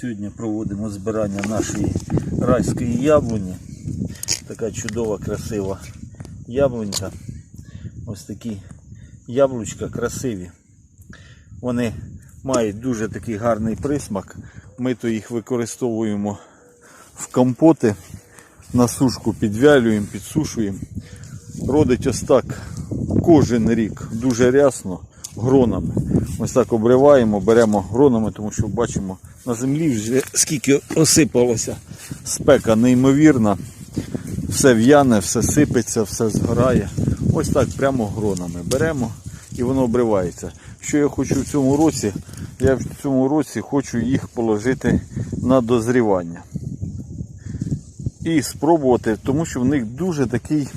Сьогодні проводимо збирання нашої райської яблуні. Така чудова, красива яблунька. Ось такі яблучка красиві. Вони мають дуже такий гарний присмак. Ми то їх використовуємо в компоти, на сушку підвялюємо, підсушуємо. Родить ось так кожен рік дуже рясно гронами. Ось так обриваємо, беремо гронами, тому що бачимо на землі вже скільки осипалося. Спека неймовірна. Все в'яне, все сипеться, все згорає. Ось так прямо гронами беремо і воно обривається. Що я хочу в цьому році? Я в цьому році хочу їх положити на дозрівання. І спробувати, тому що в них дуже такий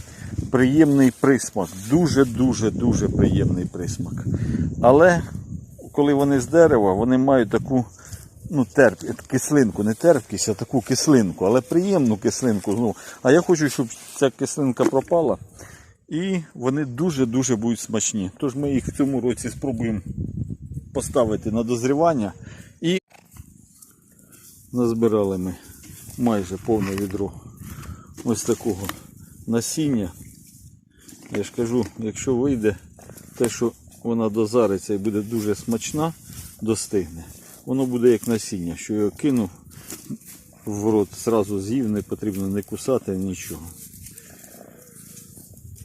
приємний присмак. Дуже-дуже дуже приємний присмак. Але коли вони з дерева, вони мають таку ну, терп, кислинку, не терпкість, а таку кислинку, але приємну кислинку. Ну, а я хочу, щоб ця кислинка пропала. І вони дуже-дуже будуть смачні. Тож ми їх в цьому році спробуємо поставити на дозрівання. І назбирали ми майже повне відро ось такого насіння. Я ж кажу, якщо вийде те, що вона дозариться і буде дуже смачна, достигне, воно буде як насіння, що його кинув в рот, зразу з'їв, не потрібно не кусати, нічого.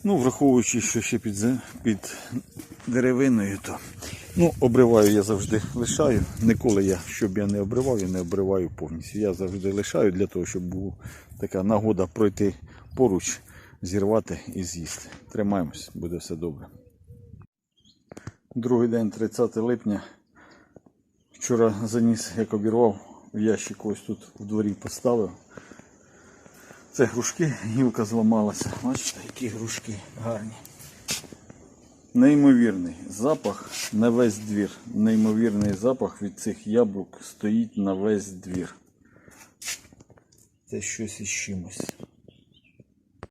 Ну, враховуючи, що ще під, під деревиною, то ну, обриваю я завжди лишаю. Ніколи я, щоб я не обривав, я не обриваю повністю. Я завжди лишаю для того, щоб була така нагода пройти поруч, зірвати і з'їсти. Тримаємось, буде все добре. Другий день, 30 липня. Вчора заніс, як обірвав, в ящик ось тут в дворі поставив. Це грушки, гілка зламалася. Бачите, які грушки гарні. Неймовірний запах на весь двір. Неймовірний запах від цих яблук стоїть на весь двір. Це щось із чимось.